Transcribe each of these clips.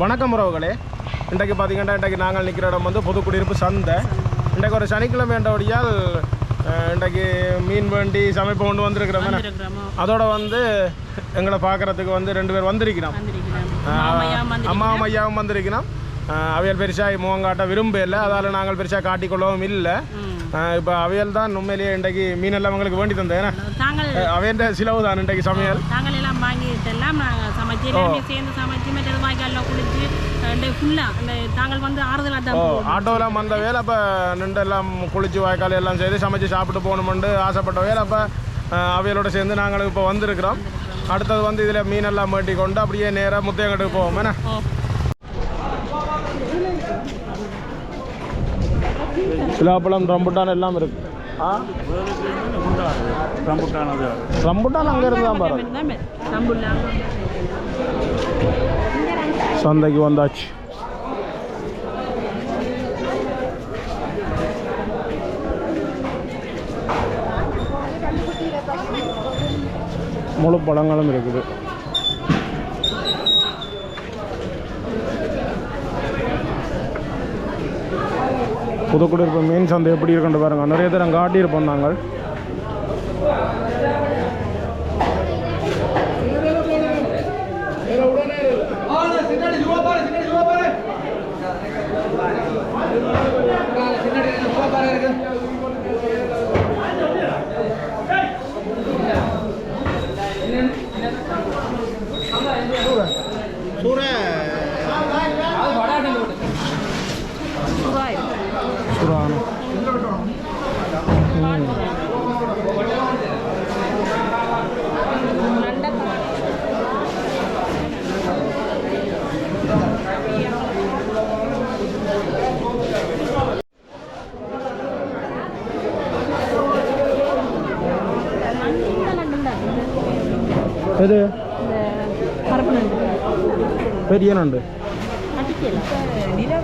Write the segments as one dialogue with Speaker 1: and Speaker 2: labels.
Speaker 1: வணக்கம் உறவுகளே. இன்றைக்கு பார்த்தீங்கன்னா இன்றைக்கு நாங்கள் நிற்கிற இடம் வந்து பொதுக்குடியிருப்பு சந்தை. இன்றைக்கு ஒரு சனிக்கிழமை என்றபடியால் இன்றைக்கு மீன் வேண்டி சமைப்பு கொண்டு வந்திருக்கிறோம் அதோட வந்து எங்களை பார்க்கறதுக்கு வந்து ரெண்டு பேர் வந்திருக்கிறோம். அம்மாவும் ஐயாவும் வந்திருக்கிறோம். அவியல் பெருசாக முகம் காட்ட விரும்ப இல்லை. அதால் நாங்கள் பெருசாக காட்டிக்கொள்ளவும் இல்லை. இப்போ அவியல் தான் உண்மையிலேயே இன்றைக்கு மீன் எல்லாம் உங்களுக்கு வேண்டி தந்தேன்
Speaker 2: தாங்கள்
Speaker 1: அவையன்ற சிலவு தான் இன்றைக்கு சமையல்.
Speaker 2: தாங்கள் எல்லாம் வாங்கிட்டு எல்லாம் நாங்கள் சமைச்சு சேர்ந்து சமைச்சு மற்றது வாய்க்காலில் குளிச்சு தாங்கள் வந்து ஆறுதலாக.
Speaker 1: ஆட்டோவில் வந்த வேலை அப்போ நின்று எல்லாம் குளிச்சு வாய்க்கால் எல்லாம் செய்து சமைச்சு சாப்பிட்டு போகணுமெண்டு ஆசைப்பட்ட வேலை அப்போ அவையலோட சேர்ந்து நாங்கள் இப்போ வந்திருக்கிறோம். அடுத்தது வந்து இதில் மீனெல்லாம் மாட்டி கொண்டு அப்படியே நேராக முத்தையங்கட்டுக்கு போவோம் என்ன? சிலாப்பழம் ரம்புட்டான் எல்லாம் இருக்கு. ஆ?
Speaker 3: ரம்புட்டானது
Speaker 1: ரம்புட்டான் அங்கே இருந்து தான் பாரு.
Speaker 2: எல்லாமே தம்புல்லா
Speaker 1: சந்தைக்கு வந்தாச்சு. முழு பழங்களும் இருக்குது. புதுக்குடியிருப்பு மீன் சந்தை எப்படி இருக்குன்னு பாருங்க. நிறைய தரம் காட்டியிருப்போம் நாங்கள். எது
Speaker 2: இந்த பரப்பு நண்டு
Speaker 1: பெரிய நண்டு
Speaker 2: அடிக்கல இந்த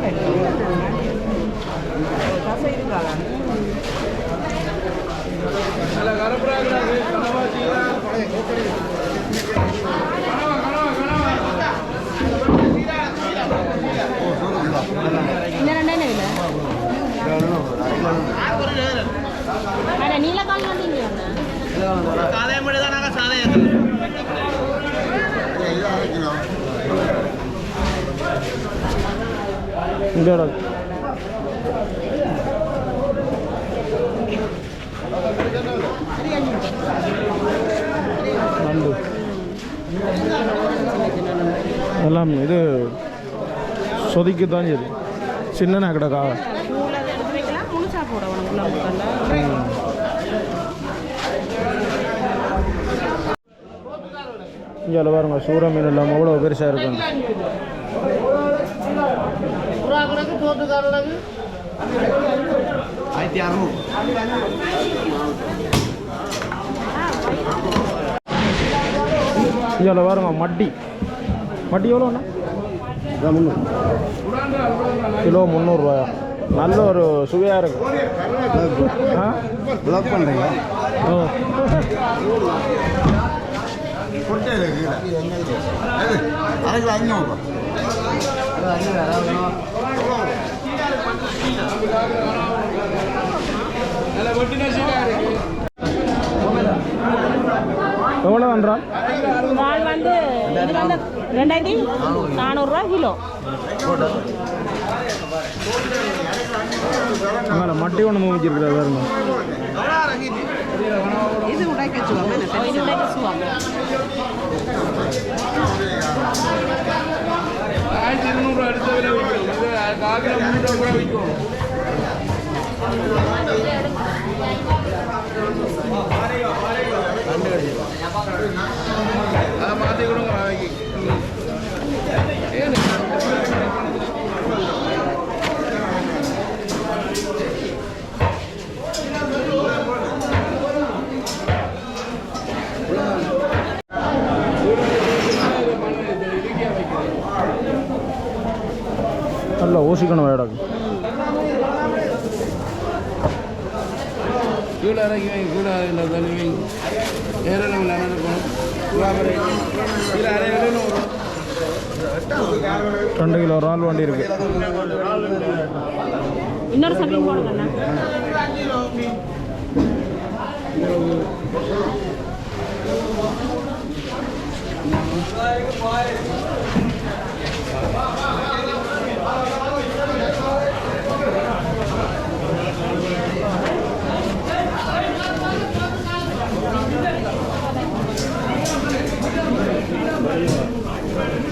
Speaker 2: ரெண்டு இங்கே
Speaker 1: நண்டு. எல்லாம் இது சொதிக்கு தான் இது சின்ன கிடக்கா
Speaker 2: பூவில் அதை எடுத்து வைக்கலாம் முழுசா போட உனக்கு உள்ள முக்கல்ல
Speaker 1: இங்கே பாருங்க சூற மீன் இல்லாமல் அவ்வளோ பெருசாக
Speaker 3: அறுநூறு.
Speaker 1: இங்கே பாருங்க மட்டி. மட்டி எவ்வளோண்ணா கிலோ முந்நூறுரூவாயா நல்ல ஒரு சுவையாக இருக்கு ஆ
Speaker 3: பிளாக் பண்ணுறீங்க
Speaker 1: ஓ.
Speaker 3: அதுக்கு ஐநூறு
Speaker 1: எவ்வளோ என்றா
Speaker 2: வால் வந்து இது வந்து ரெண்டாயிரத்தி நானூறுரூவா கிலோ
Speaker 1: மட்டி ஒன்று மூவிச்சிருக்கிறது பாருங்க
Speaker 2: இது உடைக்க சுவா
Speaker 3: ஆயிரத்தி இருநூறு அடுத்த விலை விற்கும் இது காக்கில் மூணு ரூபா விற்கும் அதை மாற்றி கொடுங்க நாளைக்கு
Speaker 1: நல்ல ஊசிக்கணும் வேடாக்கு
Speaker 3: கீழே இறக்கி வைங்க கீழே இல்லை தண்ணி வைங்க ஏறணும் இல்லை இருக்கணும் கீழே அரை கிலோ வரும்
Speaker 1: ரெண்டு கிலோ இறால் வண்டி இருக்கு.
Speaker 2: இன்னொரு சமையல் போடுங்கண்ணா.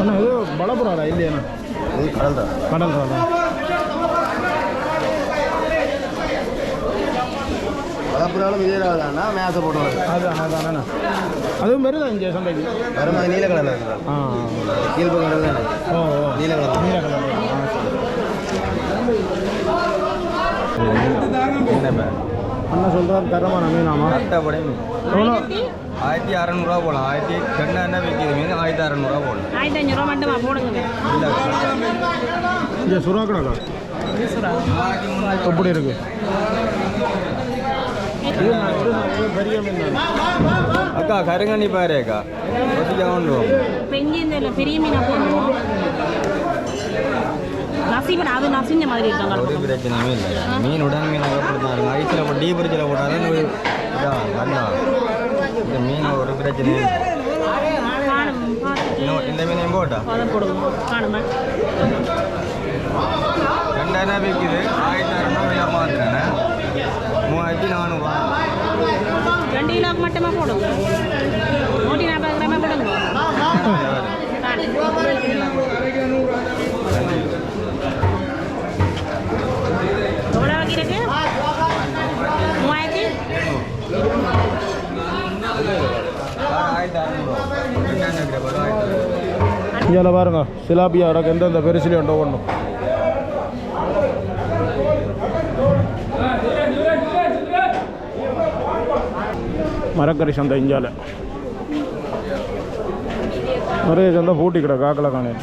Speaker 1: அண்ணா இது பலப்புறாரா இல்லையாண்ணா
Speaker 4: இது கடல் தான்
Speaker 1: கடல் ராடா
Speaker 4: வளப்புறாலும் இதே தானா மேசை போட்டு வருது
Speaker 1: அதான் அதானண்ணா அதுவும் வருதா இங்கே சந்தைக்கு?
Speaker 4: வரும்போது நீல இருக்கிறார்
Speaker 1: ஆ
Speaker 4: கீழ்ப்பு தானே
Speaker 1: ஓ
Speaker 4: நீல கலர்
Speaker 1: நீல கலர்
Speaker 4: என்ன
Speaker 1: அண்ணா சொல்கிறார் தரமான மீனாமா?
Speaker 4: அட்டப்படை மீன்
Speaker 1: எவ்வளோ
Speaker 4: ஆயிரத்தி அறநூறுவா போடலாம். ஆயிரத்தி ரெண்டு என்ன விற்கிது மீன்? ஆயிரத்தி அறநூறுவா போடலாம்.
Speaker 2: ஆயிரத்தி அஞ்சூறுவா மட்டுமா? போடுங்க.
Speaker 4: இல்லை
Speaker 1: இங்கே சுறா கணக்கா எப்படி இருக்கு?
Speaker 4: அக்கா கருங்கண்ணி பாரு அக்கா.
Speaker 2: இந்த பெரிய மீனை போடுவோம். நசிபட அது நசிஞ்ச மாதிரி இருக்காங்க
Speaker 4: ஒரு பிரச்சனையுமே இல்லை. மீன் உடன் மீன் இருக்கும் ஐஸில் போட்டு டீ பிரிட்ஜில் போட்டாலும் இந்த மீன் ஒரு பிரச்சனையும் இந்த மீனையும் போட்டா?
Speaker 2: போடுவோம். காணுமா
Speaker 4: ரெண்டாயிரம் விற்கிது ஆயிரத்தி அறநூறு விலை மாத்திரேன் மூவாயிரத்தி நானூறுவா
Speaker 2: ரெண்டு கிலோக்கு மட்டுமா போடுங்க. நூற்றி நாற்பது கிராமா போடுங்க காணும். எவ்வளோ வைக்கிறதுக்கு மூவாயிரத்தி
Speaker 4: ஆயிரத்தி அறநூறுவா ரெண்டாயிரம் இருக்கிற போது ஆயிரத்தி அறநூறு
Speaker 1: இங்கே பாருங்க சிலாபியா இருக்கு எந்தெந்த பெருசிலையும் உண்டோ ஒன்றும் மரக்கறி சந்தை இஞ்சால நிறைய சந்தை பூட்டி கிட காக்கல காணேன்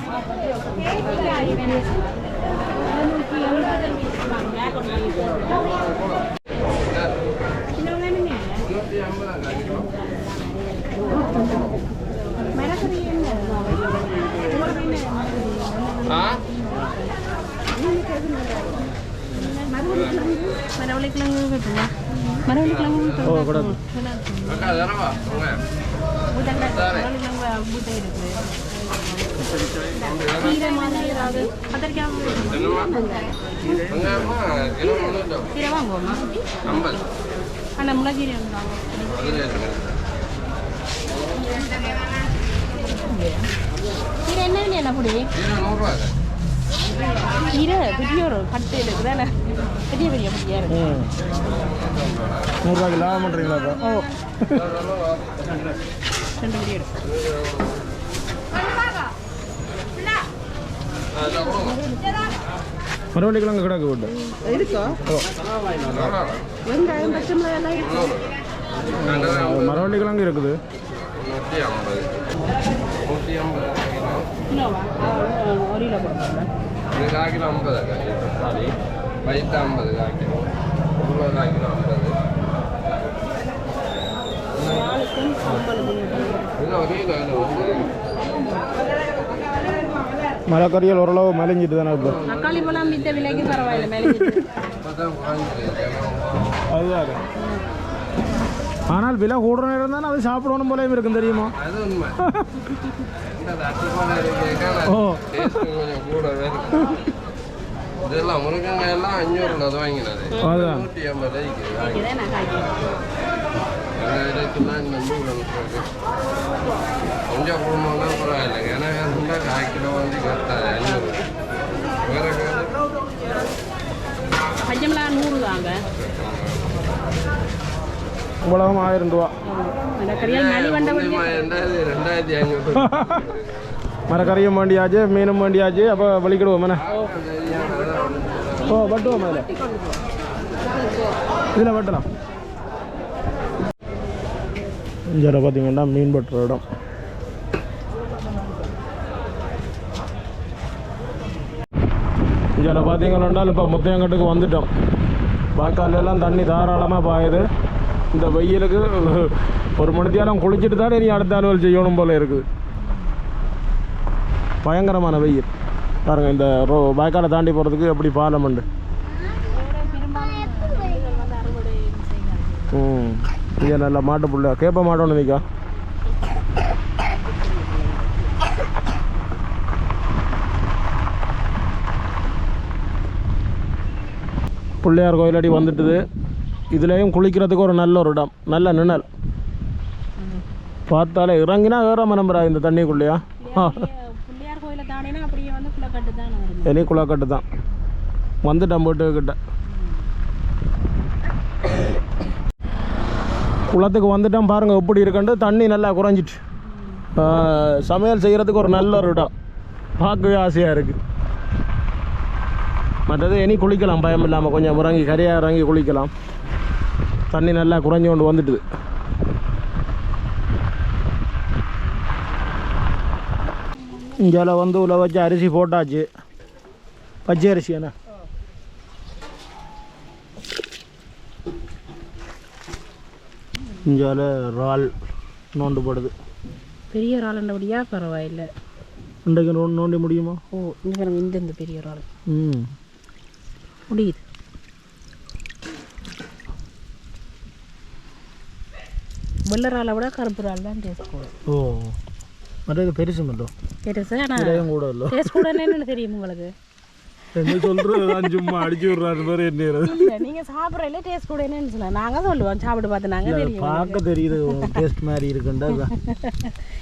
Speaker 2: மரவள்ளிக்கிழங்கு பூட்டை இருக்குது கீரை வாங்குவோமா அந்த முளகீரை கீரை என்ன என்ன பொடி
Speaker 3: நூறுரூவா
Speaker 2: கீரை பெரிய ஒரு கட்டு இருக்குதானே பெரிய பெரிய
Speaker 1: லாபம் பண்ணுறீங்களா இப்போ
Speaker 2: ஓ. ரெண்டு
Speaker 1: கிழங்கு கிடக்கு விட்டு
Speaker 2: இருக்கோ? வெங்காயம் பச்சை மிளகாய் எல்லாம் இருக்கு.
Speaker 1: மரவள்ளி கிழங்கு இருக்குது.
Speaker 2: ஒரு கிலோ போடுங்க
Speaker 3: இது கால் கிலோ ஐம்பது அக்கா சாரி பைத்தா ஐம்பது கால் கிலோ உருளை கால் கிலோ ஐம்பது இல்லை ஒரே கால் வந்து
Speaker 1: மரக்கறிகள் ஓரளவு மலிஞ்சிட்டு தானே இப்போ
Speaker 2: தக்காளி பழம் மித்த விலைக்கு பரவாயில்ல மேலே
Speaker 3: இப்போதான் குறைஞ்சிருக்கு
Speaker 1: அதுதான். ஆனால் விலை கூடுற நேரம் தானே அது சாப்பிடணும் போலையும் இருக்கும் தெரியுமா?
Speaker 3: அது உண்மை.
Speaker 1: ஓ
Speaker 3: இதெல்லாம் முருங்கங்க எல்லாம் அஞ்சூறுல அது வாங்கினது நூற்றி ஐம்பது ரூபாய்க்கு கொஞ்சம் ஏன்னா கால் கிலோ வந்து வேற
Speaker 2: நூறு தாங்க
Speaker 1: இவ்வளவும் ஆயிரம் ரூபா மரக்கறியும் வேண்டியாச்சு மீனும் வேண்டியாச்சு அப்போ வலிக்கிடுவோம் என்ன? ஓ வெட்டுவோம் அதில் இதில் வெட்டலாம். இங்கே பார்த்தீங்கன்னா மீன் வெட்டுற இடம். இங்கே பார்த்தீங்கன்னா இப்போ முத்தையங்கட்டுக்கு வந்துட்டோம். வாய்க்கால்ல எல்லாம் தண்ணி தாராளமாக பாயுது. இந்த வெயிலுக்கு ஒரு மணித்தியாலம் குளிச்சுட்டு தான் இனி அடுத்த அலுவல் செய்யணும் போல இருக்குது பயங்கரமான வெயில். பாருங்கள் இந்த ரோ வாய்க்காலை தாண்டி போகிறதுக்கு எப்படி பாலம் உண்டு. ம் இங்கே நல்லா மாட்டு புள்ள கேப்ப மாட்டோன்னு நிற்கா பிள்ளையார் கோயிலடி வந்துட்டுது. இதுலேயும் குளிக்கிறதுக்கு ஒரு நல்ல ஒரு இடம் நல்ல நிழல். பார்த்தாலே இறங்கினா ஏற மனம்புறா இந்த தண்ணிக்குள்ளேயா? இனி குளக்கட்டு தான். வந்துட்டேன் போட்டு கிட்ட குளத்துக்கு வந்துட்டோம் பாருங்கள் எப்படி இருக்குன்ட்டு தண்ணி நல்லா குறைஞ்சிட்டு. சமையல் செய்கிறதுக்கு ஒரு நல்ல ஒரு இடம். பார்க்கவே ஆசையாக இருக்குது மற்றது இனி குளிக்கலாம் பயம் இல்லாமல் கொஞ்சம் இறங்கி கரையாக இறங்கி குளிக்கலாம். தண்ணி நல்லா குறைஞ்சு கொண்டு வந்துட்டுது. இங்கே வந்து உள்ள வச்சு அரிசி போட்டாச்சு. பச்சை அரிசி என்ன? இஞ்சால இறால் நோண்டு போடுது
Speaker 2: பெரிய இறால்ன்றபடியா பரவாயில்லை.
Speaker 1: இன்றைக்கு நோ நோண்டி முடியுமா?
Speaker 2: ஓ இந்த இந்த பெரிய இறால்.
Speaker 1: ம்.
Speaker 2: முடியுது. வெள்ளை இறாலை விட கருப்பு இறால் தான் டேஸ்ட் கூட
Speaker 1: ஓ மற்றது பெருசு மட்டும்.
Speaker 2: பெருசு? ஆனால்
Speaker 1: கூட இல்லை.
Speaker 2: டேஸ்ட் கூட என்னன்னு தெரியும் உங்களுக்கு.
Speaker 1: என்ன சொல்கிறது சும்மா அடிச்சு விட்றாரு பேர் என்ன
Speaker 2: நீங்கள் சாப்பிட்றதுல டேஸ்ட் கூட என்னன்னு சொல்லலாம். நாங்கள் சொல்லுவோம் சாப்பிட்டு பார்த்து நாங்கள் தெரியும்
Speaker 1: பார்க்க தெரியுது டேஸ்ட் மாதிரி இருக்குண்டா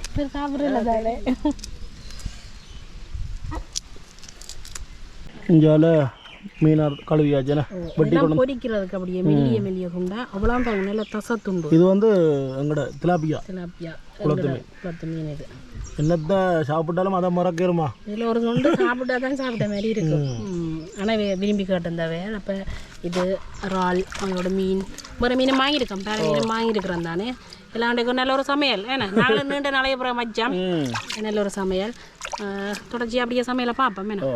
Speaker 2: இப்போ சாப்பிட்றதில்ல தானே.
Speaker 1: இஞ்சால மீனார் கழுவியாச்சுண்ணே வெட்டி
Speaker 2: எல்லாம் பொரிக்கிறதுக்கு அப்படியே மெல்லிய மெல்லிய குண்டா? அவ்வளோ பாருங்க நல்ல தசை துண்டு
Speaker 1: இது வந்து எங்கட திலாப்பியா.
Speaker 2: திலாப்பியா. குளத்து மீன். இது.
Speaker 1: என்னத்த சாப்பிட்டாலும் அதை மறக்கிறோமா?
Speaker 2: இதில் ஒரு துண்டு சாப்பிட்டா தான் சாப்பிட்ட மாதிரி இருக்கும். ஆனால் விரும்பி கேட்டிருந்தவே அப்போ இது இறால் அதோட மீன் வேறு மீன் வாங்கியிருக்கோம். வேறு மீன் வாங்கியிருக்கிறோம் தானே. எல்லாம் நல்ல ஒரு சமையல். ஏன்னா நாங்களும் நீண்ட நாளைய அப்புறம் மச்சான் நல்ல ஒரு சமையல். தொடர்ச்சி அப்படியே சமையலை பார்ப்போம். என்ன?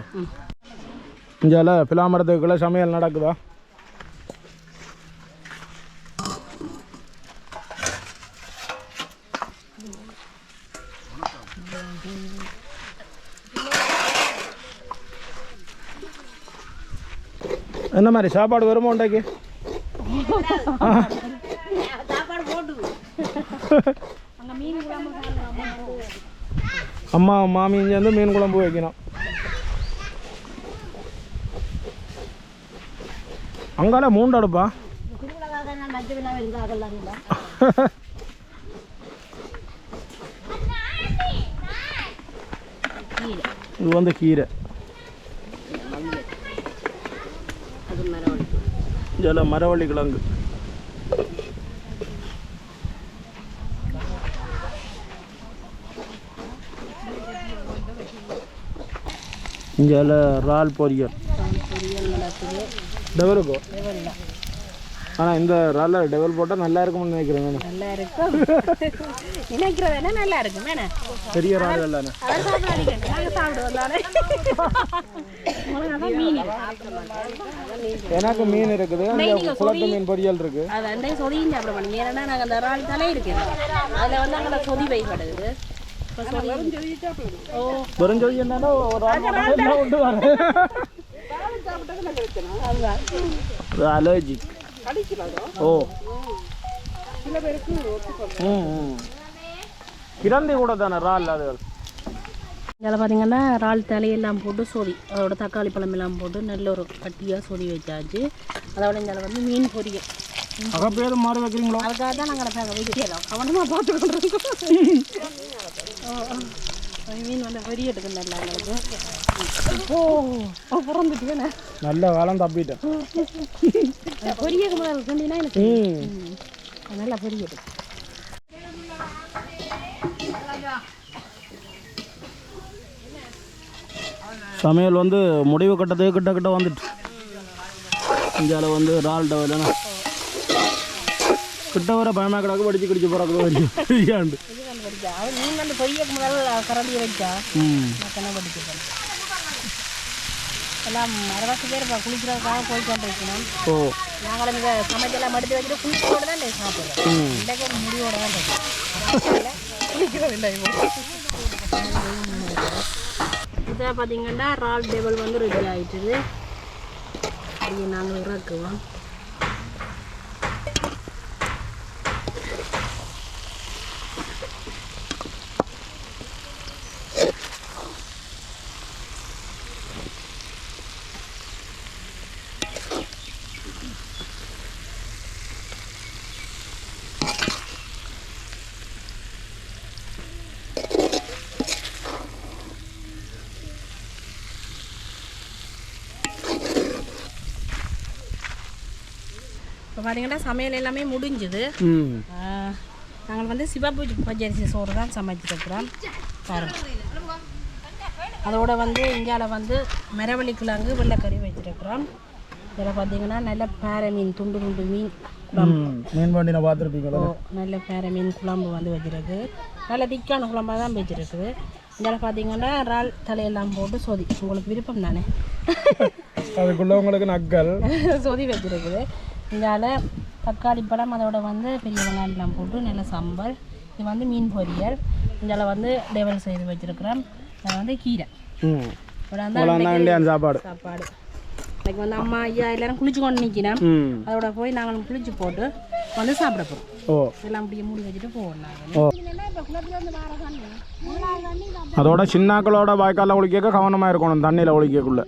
Speaker 1: இஞ்சால பிலாமரத்துக்குள்ள சமையல் நடக்குதா? என்ன மாதிரி சாப்பாடு வருமா உண்டாக்கி? அம்மா மாமியும் சேர்ந்து மீன் குழம்பு வைக்கணும். அங்கால மூண்டு அடுப்பா இது வந்து கீரை. ஜல மரவள்ளி கிழங்கு. இங்கே இறால் பொரியல். டெவலுக்கோ ஆனால் இந்த இறாலில் டெவல் போட்டால் நல்லா இருக்கும்னு நினைக்கிறேன் நான்.
Speaker 2: நல்லா இருக்கும். நினைக்கிறது என்ன நல்லா இருக்கும்
Speaker 1: பெரிய
Speaker 2: சாப்பிடாதீங்க நாங்கள் சாப்பிடுவோம்
Speaker 1: எனக்கு மீன் இருக்குது அந்த குளத்து மீன் பொரியல் இருக்கு.
Speaker 2: அது அண்டை சொதியும் சாப்பிட மாட்டீங்க. ஏன்னா நாங்கள் அந்த இறால் தலை இருக்கு. அதில் வந்து அங்கே சொதி வைப்படுது இப்போ சொதி
Speaker 1: என்னன்னா ஒரு ஆள் மட்டும் உண்டு வரேன் அலர்ஜி ஓ. ம் ம். கிரந்தி கூட தானே இறால் அது?
Speaker 2: இதில் பார்த்தீங்கன்னா இறால் தலையெல்லாம் போட்டு சொதி அதோட தக்காளி பழம் எல்லாம் போட்டு நல்ல ஒரு கட்டியாக சொதி வச்சாச்சு. அதோட இதில் வந்து மீன் பொரியல்.
Speaker 1: அகப்பேர் மாறி வைக்கிறீங்களா?
Speaker 2: அதுக்காக தான் நாங்கள் வைக்கிறோம் கவனமாக பார்த்து கொண்டிருக்கோம் மீன் வந்து பொரியட்டுக்கு நல்லா எங்களுக்கு ஓ பிறந்துட்டு வேணே
Speaker 1: நல்ல காலம் தப்பிட்டேன்
Speaker 2: முதல் எனக்கு
Speaker 1: சமையல் வந்து முடிவு கட்டத்துக்கு கிட்ட கிட்ட வந்துட்டு இந்தியாவில் வந்து இறால் டவல் கிட்ட வர பயமா கிடக்கு படிச்சு கிடிச்சு
Speaker 2: வந்து படிச்சா அது மீன் வந்து பொரியக்கு முதல் கரண்டியை வச்சா? போகிறேன் எல்லாம் அரைவாசி பேர் இப்போ குளிக்கிறதுக்காக போய் கொண்டு வைக்கணும்.
Speaker 1: ஓ.
Speaker 2: நாங்களும் இங்கே சமைச்செல்லாம் வச்சுட்டு குளிக்கிறோட தான் சாப்பிட்றோம். இன்றைக்கு ஒரு முடிவோட தான் இருக்கு. குளிக்கிறது இல்லை இப்போ அடுத்ததாக பார்த்தீங்கன்னா ரால் டேபிள் வந்து ரெடி ஆயிட்டுது. அப்படியே நாங்கள் இறக்குவோம். இப்போ பார்த்தீங்கன்னா சமையல் எல்லாமே முடிஞ்சுது. நாங்கள் வந்து சிவப்பு பச்சரிசி சோறு தான் சமைச்சிருக்கிறோம் பாருங்க. அதோட வந்து இந்தியால வந்து மரவள்ளி கிழங்கு வெள்ளைக்கறி வச்சிருக்கிறோம் இதில் பார்த்தீங்கன்னா நல்ல பேர மீன் துண்டு துண்டு மீன்
Speaker 1: மீன் வண்டி நான் பார்த்துருப்பீங்களா?
Speaker 2: ஓ, நல்ல பேர மீன் குழம்பு வந்து வச்சிருக்கு. நல்ல திக்கான குழம்பாக தான் வச்சிருக்குது இதில் பார்த்தீங்கன்னா இறால் தலையெல்லாம் போட்டு சொதி. உங்களுக்கு விருப்பம் தானே?
Speaker 1: அதுக்குள்ள உங்களுக்கு நக்கல்.
Speaker 2: சொதி வச்சிருக்குது. இதால் தக்காளி பழம் அதோட வந்து பெரிய வெங்காயம்லாம் போட்டு நல்ல சம்பல் இது வந்து மீன் பொரியல். இதில் வந்து டெவல் செய்து வச்சிருக்கிறோம். இது வந்து கீரை.
Speaker 1: சாப்பாடு?
Speaker 2: சாப்பாடு. இன்னைக்கு வந்து அம்மா ஐயா எல்லாரும் குளிச்சு கொண்டு நிற்கிறோம்
Speaker 1: ம்.
Speaker 2: அதோட போய் நாங்களும் குளிச்சு போட்டு வந்து சாப்பிட போகிறோம் எல்லாம் அப்படியே மூடி வச்சுட்டு போவோம் நாங்கள்
Speaker 1: அதோட சின்னாக்களோட வாய்க்காலில் ஒழிக்க கவனமாக இருக்கணும் தண்ணியில் ஒழிக்கக்குள்ள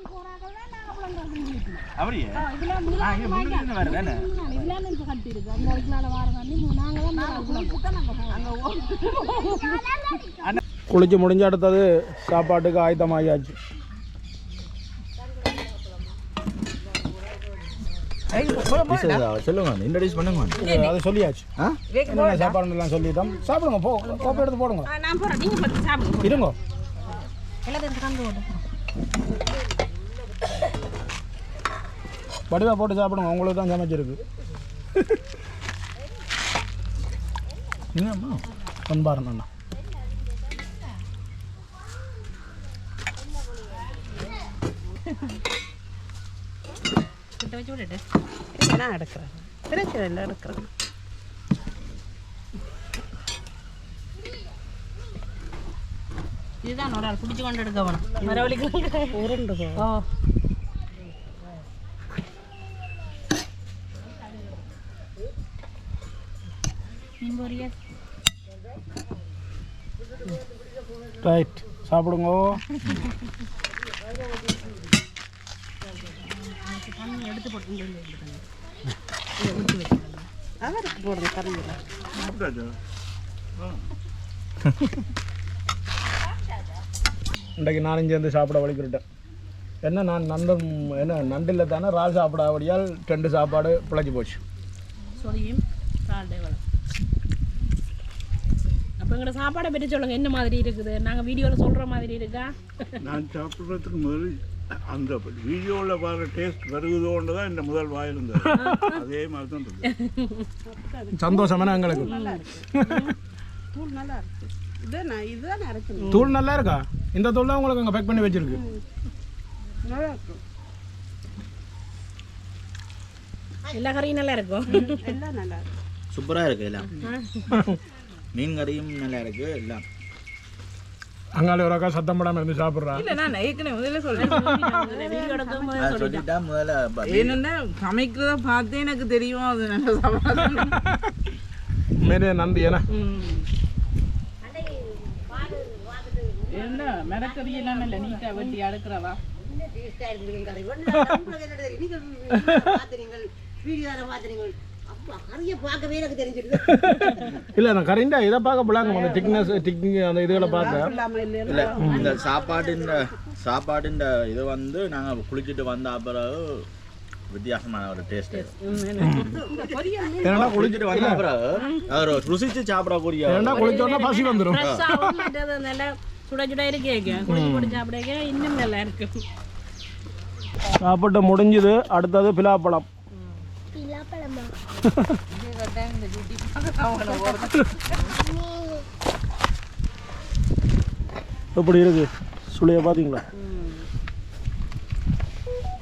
Speaker 1: குளிச்சு முடிஞ்ச அடுத்தது சாப்பாட்டுக்கு ஆயத்தமாகியாச்சு
Speaker 4: சொல்லுங்க இன்ட்ரடியூஸ் பண்ணுங்க.
Speaker 1: அது சொல்லியாச்சு. சாப்பாடுலாம் சொல்லிட்டோம்? சாப்பிடுங்க போ கோப்பை எடுத்து போடுங்க. இருங்க.
Speaker 2: கலந்து போட்டு
Speaker 1: வடிவா போட்டு சாப்பிடுங்க உங்களுக்கு தான் சமைச்சிருக்கு என்னம்மா? பண்பாரம் அண்ணா.
Speaker 2: கிட்ட வச்சு விட்டுட்டு நான் எடுக்கிறேன் பிரச்சனை இல்லை எடுக்கிறேன் இதுதான் ஒரு ஆள் பிடிச்சி கொண்டு எடுக்க வேணும் மரவழிக்கு உருண்டு ஓ. பொரியல்
Speaker 1: ரைட் சாப்பிடுங்க.
Speaker 2: எடுத்து போட்டு இங்க அவருக்கு போடுங்க கறியில்
Speaker 1: இன்றைக்கு நானும் சேர்ந்து சாப்பிட வலிக்கிட்டேன் என்ன நான் நண்பன் என்ன நண்டில் தானே ரால் சாப்பிடாபடியால் ரெண்டு சாப்பாடு பிழைச்சி போச்சு.
Speaker 2: சொதியும் அப்போ எங்களோட சாப்பாடை பற்றி சொல்லுங்க. என்ன மாதிரி இருக்குது? நாங்கள் வீடியோவில் சொல்கிற மாதிரி இருக்கா?
Speaker 5: நான் சாப்பிட்றதுக்கு முதல் அந்த வீடியோவில் வர டேஸ்ட் வருகுதோன்னு தான் இந்த முதல் வாய் இருந்தது அதே மாதிரி தான் இருந்தது
Speaker 1: சந்தோஷமான எங்களுக்கு?
Speaker 6: தூள் நல்லா இருக்கு. இதை நான் இதுதான் அரைக்கணும்.
Speaker 1: தூள் நல்லா இருக்கா? இந்த தூள் தான் உங்களுக்கு அங்கே பேக் பண்ணி வச்சிருக்கு.
Speaker 6: நல்லா இருக்கும்
Speaker 2: எல்லா கறியும் நல்லா இருக்கும்
Speaker 6: எல்லாம் நல்லா இருக்கும்
Speaker 4: சூப்பராக இருக்கு எல்லாம். மீன் கறியும் நல்லா இருக்கு எல்லாம்.
Speaker 1: அங்காளி ஒரு அக்கா சத்தம் போடாமல் இருந்து சாப்பிட்றா.
Speaker 6: இல்லை நான் ஏற்கனவே முதல்ல சொல்றேன்.
Speaker 2: வீடியோ
Speaker 4: சொல்லிட்டா முதல்ல
Speaker 6: ஏன்னா சமைக்கிறத பார்த்து எனக்கு தெரியும் அது நல்லா சாப்பிடாது
Speaker 1: மேலே நந்தி ஏன்னா
Speaker 6: என்ன மிளக்கறி எல்லாம் இல்லை நீட்டாக வெட்டி அடுக்கிறவா?
Speaker 1: இல்லை நான் கரெக்டா இதை பார்க்க போலாங்க. அந்த திக்னஸ் திக்னிங் அந்த இதுகளை பார்க்க.
Speaker 4: இல்ல இந்த சாப்பாடுன்ற சாப்பாடுன்ற இது வந்து நாங்க குளிச்சுட்டு வந்த பிறகு வித்தியாசமான ஒரு டேஸ்ட்
Speaker 1: ஏன்னா
Speaker 4: குளிச்சுட்டு வந்த பிறகு ருசிச்சு சாப்பிடக்கூடிய
Speaker 1: ஏன்னா குளிச்சோன்னா பசி வந்துடும்
Speaker 2: சுட சுட இருக்கேங்க. குளிச்சு போட்டு சாப்பிடக்க இன்னும் நல்லா இருக்கும்
Speaker 1: சாப்பிட்டு முடிஞ்சுது. அடுத்தது பிலாப்பழம். எப்படி இருக்கு? சுளைய பார்த்தீங்களா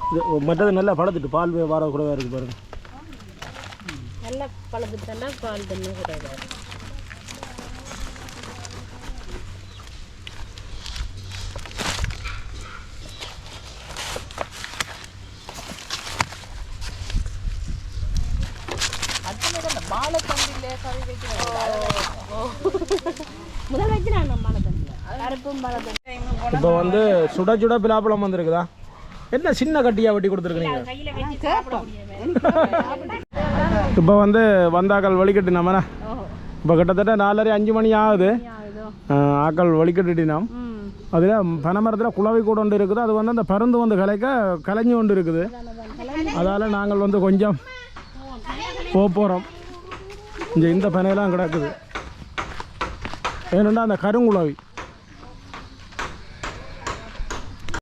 Speaker 1: இது மற்றது நல்லா பழத்துட்டு பால் வார கூடவே இருக்கு பாருங்க.
Speaker 2: நல்லா பழத்துட்டா பால் தண்ணி முதல்
Speaker 1: இப்போ வந்து சுட சுட பிலாப்பழம் வந்திருக்குதா? என்ன சின்ன கட்டியாக வெட்டி கொடுத்துருக்குறீங்க இப்போ வந்து வந்தாக்கள் வழிகட்டினோம்னா இப்போ கிட்டத்தட்ட நாலரை அஞ்சு மணி ஆகுது. ஆக்கள் வழிகட்டினோம். அதில் பனைமரத்தில் குளவி கூட ஒன்று இருக்குது. அது வந்து அந்த பருந்து வந்து கலைக்க கலைஞ்சு கொண்டு இருக்குது. அதால் நாங்கள் வந்து கொஞ்சம் போக போகிறோம் இங்கே இந்த பனையெல்லாம் கிடக்குது. ஏனெண்டா அந்த கருங்குளவி